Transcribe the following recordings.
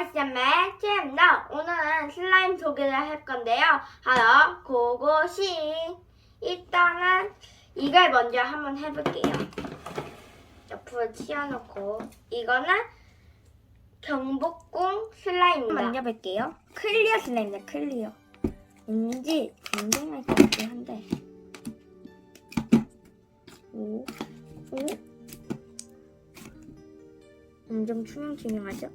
아시안의 채입니다. 오늘은 슬라임 소개를 할 건데요. 하나, 고고싱. 일단은 이걸 먼저 한번 해볼게요. 옆으로 치워놓고 이거는 경복궁 슬라임입니다. 만져볼게요. 클리어 슬라임이다, 클리어. 왠지 굉장할 것 같긴 한데. 오, 오. 엄청 투명투명하죠?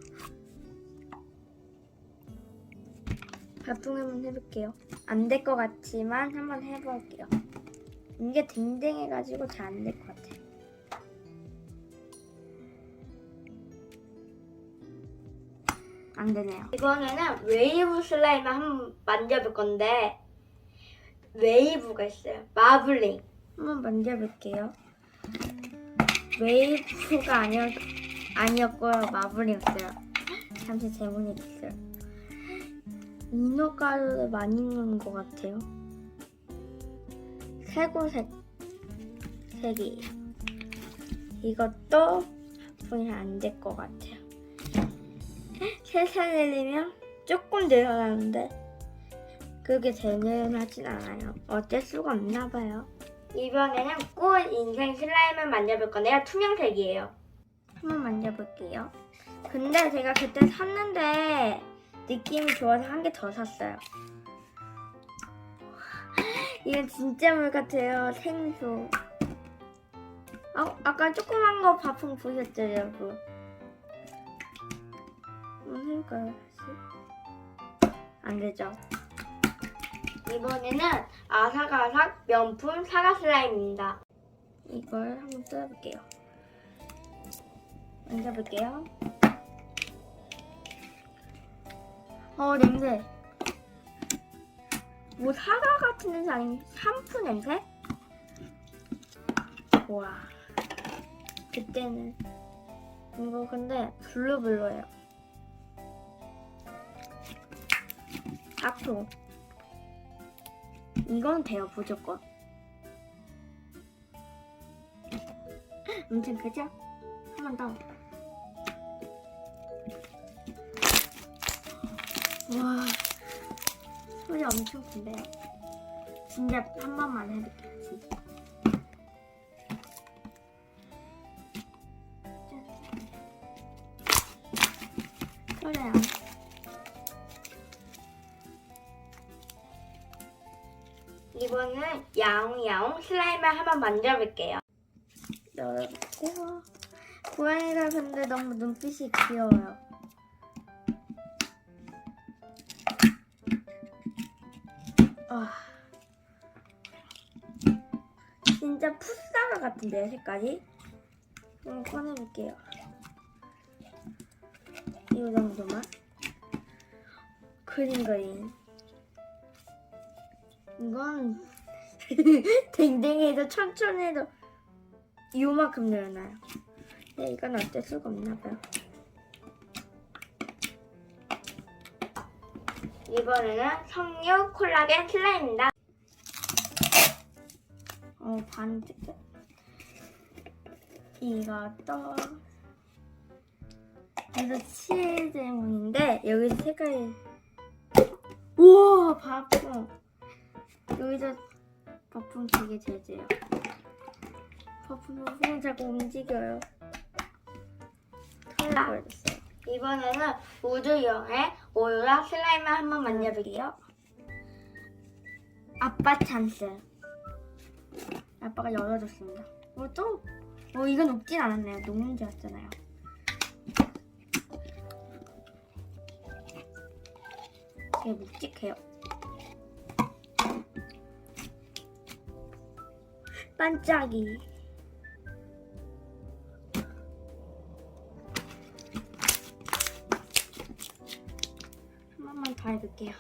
밥통 한번 해볼게요. 안 될 것 같지만 한번 해볼게요. 이게 댕댕해가지고 잘 안 될 것 같아요. 안 되네요. 이번에는 웨이브 슬라임을 한번 만져볼 건데 웨이브가 있어요. 마블링. 한번 만져볼게요. 웨이브가 아니었, 아니었고요. 마블이었어요. 잠시 제목이 있어요. 인어 가루를 많이 넣은 것 같아요. 새고색 색이에요. 이것도 분이 안될 것 같아요. 세살 내리면 조금 늘어나는데 그게 늘어나진 않아요. 어쩔 수가 없나 봐요. 이번에는 꽃 인생 슬라임을 만져볼 건데요. 투명색이에요. 한번 만져볼게요. 근데 제가 그때 샀는데 느낌이 좋아서 한 개 더 샀어요. 이건 진짜 물 같아요. 생수. 아, 아까 조그만 거 바풍 보셨죠, 여러분? 한번 해볼까요, 다시? 안 되죠. 이번에는 아삭아삭 명품 사과 슬라임입니다. 이걸 한번 뜯어볼게요. 만져볼게요. 어, 냄새. 뭐 사과 같은 냄새 아닌 샴푸 냄새? 와. 그때는 이거 근데 블루블루예요. 앞으로. 이건 돼요, 무조건. 엄청 크죠? 한 번 더. 와, 소리 엄청 큰데요? 진짜 한 번만 해볼게요, 진짜. 그래요. 이번은 야옹야옹 슬라임을 한번 만져볼게요. 열어볼게요. 고양이가 근데 너무 눈빛이 귀여워요. 아, 진짜 풋사과 같은데요, 색깔이? 한번 꺼내볼게요. 이 정도만. 그림. 이건 댕댕이도 천천히 해도 요만큼 늘어나요. 네, 이건 어쩔 수가 없나 봐요. 이번에는 석류 콜라겐 슬라임입니다. 어, 반죽. 이것도 이거 치즈몬인데 여기서 색깔이 우와 바풍 여기서 거품 되게 제제요. 거품 거품 자꾸 움직여요. 털려버렸어요. 이번에는 우주 여행 오로라 슬라임을 한번 만져볼게요. 아빠 찬스. 아빠가 열어줬습니다. 어, 또? 어, 이건 녹진 않았네요. 알았잖아요. 되게 묵직해요. 반짝이. 더 해볼게요.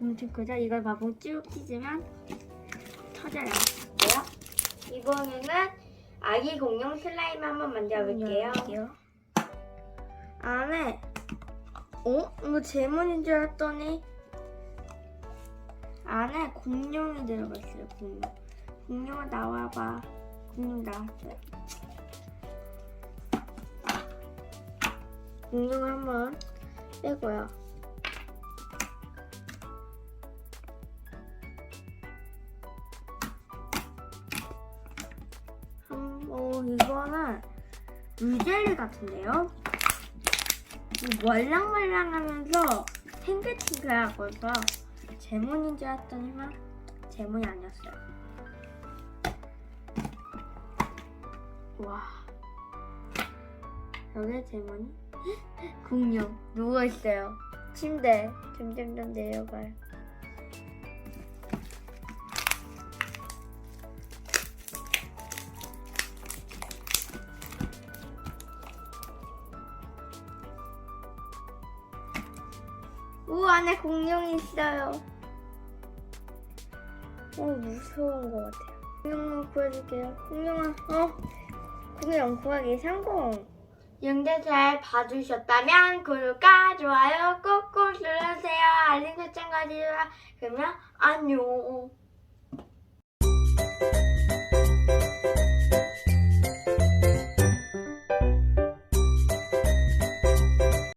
엄청 크죠? 이걸 마봉 쭉 찢으면 터져요. 이번에는 아기 공룡 슬라임 한번 만져볼게요. 안에 어? 이거 제몬인 줄 알았더니 안에 공룡이 들어가 있어요. 공룡. 공룡아 나와봐. 공룡 나왔어요. 공룡을 한번 빼고요. 음, 어, 이거는 물젤리 같은데요? 이 말랑말랑하면서 탱글탱글하고 해서 제몬인 줄 알았더니만 제몬이 아니었어요. 와. 여기 제몬이 공룡 누워 있어요. 침대 점점점 내려가요. 우 안에 공룡이 있어요. 어 무서운 것 같아요. 공룡만 구해줄게요. 공룡아, 어 공룡 구하기 성공. 영대 잘 봐주셨다면 구독과 좋아요 꾹꾹 눌러주세요. 알림 설정까지 그러면 안녕.